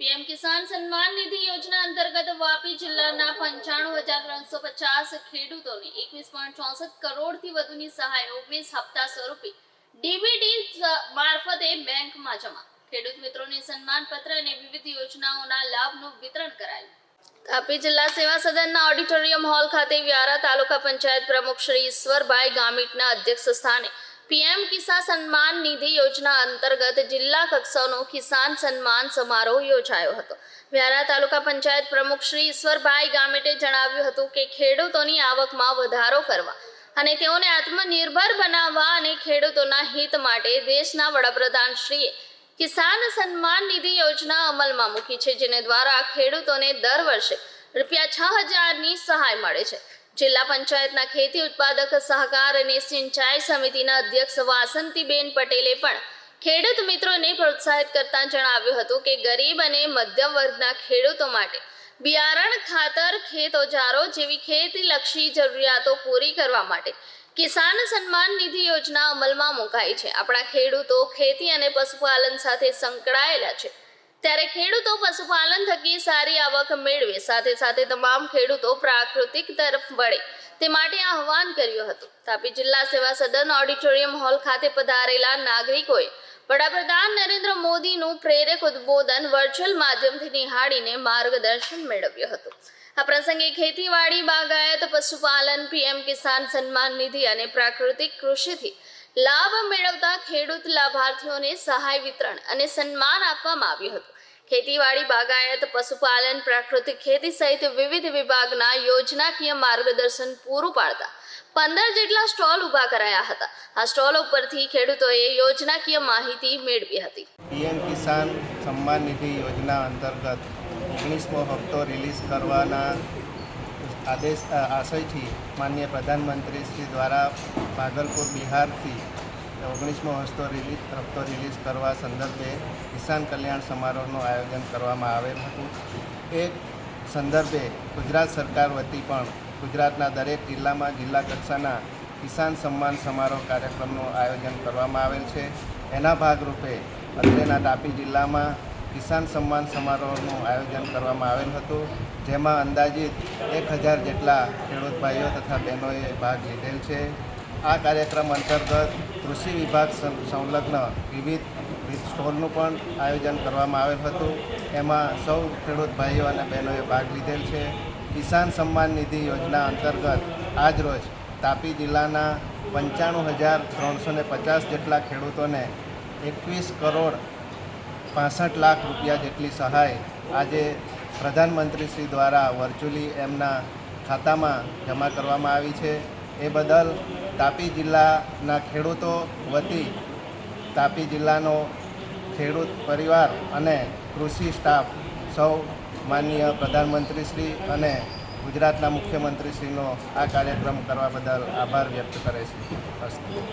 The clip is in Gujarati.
પીએમ કિસાન સન્માન નિધિ યોજના અંતર્ગત વાપી જિલ્લાના પંચાણું હજાર ત્રણસો પચાસ ખેડૂતોને એકવીસ પોઈન્ટ ચોસઠ કરોડથી વધુની સહાય ઓગણીસ હપ્તા સ્વરૂપે ડીબીડી મારફતે બેંકમાં જમા. ખેડૂત મિત્રોને સન્માન પત્ર અને વિવિધ યોજનાઓના લાભનું વિતરણ કરાયું. તાપી જિલ્લા સેવા સદનના ઓડિટોરિયમ હોલ ખાતે વ્યારા તાલુકા પંચાયત પ્રમુખ શ્રી ઈશ્વરભાઈ ગામિતના અધ્યક્ષ સ્થાને પીએમ કિસાન સન્માન નિધિ યોજના અંતર્ગત જિલ્લા કક્ષાનો કિસાન સન્માન સમારોહ યોજાયો હતો. વ્યારા તાલુકા પંચાયત પ્રમુખ શ્રી ઈશ્વરભાઈ ગામેટે જણાવ્યું હતું કે ખેડૂતોની આવકમાં વધારો કરવા અને તેઓને આત્મનિર્ભર બનાવવા અને ખેડૂતોના હિત માટે દેશના વડાપ્રધાન શ્રીએ કિસાન સન્માન નિધિ યોજના અમલમાં મૂકી છે, જેને દ્વારા ખેડૂતોને દર વર્ષે રૂપિયા છ હજારની સહાય મળે છે. જિલ્લા પંચાયતના ખેતી ઉત્પાદક સહકાર અને સિંચાઈ સમિતિના અધ્યક્ષ વાસંતીબેન પટેલે પણ ખેડૂત મિત્રોને પ્રોત્સાહિત કરતા જણાવ્યું હતું કે ગરીબ અને મધ્યમ વર્ગના ખેડૂતો માટે બિયારણ, ખાતર, ખેત ઓજારો જેવી ખેતીલક્ષી જરૂરિયાતો પૂરી કરવા માટે કિસાન સન્માન નિધિ યોજના અમલમાં મુકાઈ છે. આપણા ખેડૂતો ખેતી અને પશુપાલન સાથે સંકળાયેલા છે. ત્યારે ખેડૂતો પશુપાલન થકી સારી આવક મેળવે. સાથે સાથે તમામ ખેડૂતો પ્રાકૃતિક તરફ વળે. તે માટે આહવાન કર્યું હતું. તાપી જિલ્લા સેવા સદન ઓડિટોરિયમ હોલ ખાતે પધારેલા નાગરિકોએ વડાપ્રધાન નરેન્દ્ર મોદીનું પ્રેરક ઉદ્બોધન વર્ચ્યુઅલ માધ્યમથી નિહાળીને માર્ગદર્શન મેળવ્યું હતું. આ પ્રસંગે ખેતીવાડી બાગાયત પશુપાલન, પીએમ કિસાન સન્માન નિધિ અને પ્રાકૃતિક કૃષિથી લાભ મેળવતા ખેડૂત લાભાર્થીઓને સહાય વિતરણ અને સન્માન આપવામાં આવ્યું હતું. ખેતીવાડી, બાગાયત, પશુપાલન, પ્રાકૃતિક ખેતી સહિત વિવિધ વિભાગના યોજનાકીય માર્ગદર્શન પૂરું પાડતા પંદર જેટલા સ્ટોલ ઊભા કરાયા હતા. આ સ્ટોલ ઉપરથી ખેડૂતોએ યોજનાકીય માહિતી મેળવી હતી. પીએમ કિસાન સન્માન નિધિ યોજના અંતર્ગત ઓગણીસમો હપ્તો રિલીઝ કરવાના આદેશ આશયથી માન્ય પ્રધાનમંત્રી શ્રી દ્વારા ભાગલપુર બિહારથી ઓગણીસમો હસ્તો રિલીઝ હપ્તો રિલીઝ કરવા સંદર્ભે કિસાન કલ્યાણ સમારોહનું આયોજન કરવામાં આવેલ હતું. એ સંદર્ભે ગુજરાત સરકાર વતી પણ ગુજરાતના દરેક જિલ્લામાં જિલ્લા કક્ષાના કિસાન સન્માન સમારોહ કાર્યક્રમનું આયોજન કરવામાં આવેલ છે. એના ભાગરૂપે અત્રેના તાપી જિલ્લામાં કિસાન સન્માન સમારોહનું આયોજન કરવામાં આવેલ હતું, જેમાં અંદાજિત એક હજાર જેટલા ખેડૂત ભાઈઓ તથા બહેનોએ ભાગ લીધેલ છે. આ કાર્યક્રમ અંતર્ગત કૃષિ વિભાગ સંલગ્ન વિવિધ વિવિધ સ્ટોલનું પણ આયોજન કરવામાં આવેલ હતું. એમાં સૌ ખેડૂત ભાઈઓ અને બહેનોએ ભાગ લીધેલ છે. કિસાન સન્માન નિધિ યોજના અંતર્ગત આજરોજ તાપી જિલ્લાના પંચાણું હજાર ત્રણસો ને પચાસ જેટલા ખેડૂતોને એકવીસ કરોડ પાસઠ લાખ રૂપિયા જેટલી સહાય આજે પ્રધાનમંત્રી શ્રી દ્વારા વર્ચ્યુઅલી એમના ખાતામાં જમા કરવામાં આવી છે. એ બદલ તાપી જિલ્લાના ખેડૂતો વતી તાપી જિલ્લાનો ખેડૂત પરિવાર અને કૃષિ સ્ટાફ સૌ માનનીય પ્રધાનમંત્રી શ્રી અને ગુજરાતના મુખ્યમંત્રીશ્રીનો આ કાર્યક્રમ કરવા બદલ આભાર વ્યક્ત કરે છે.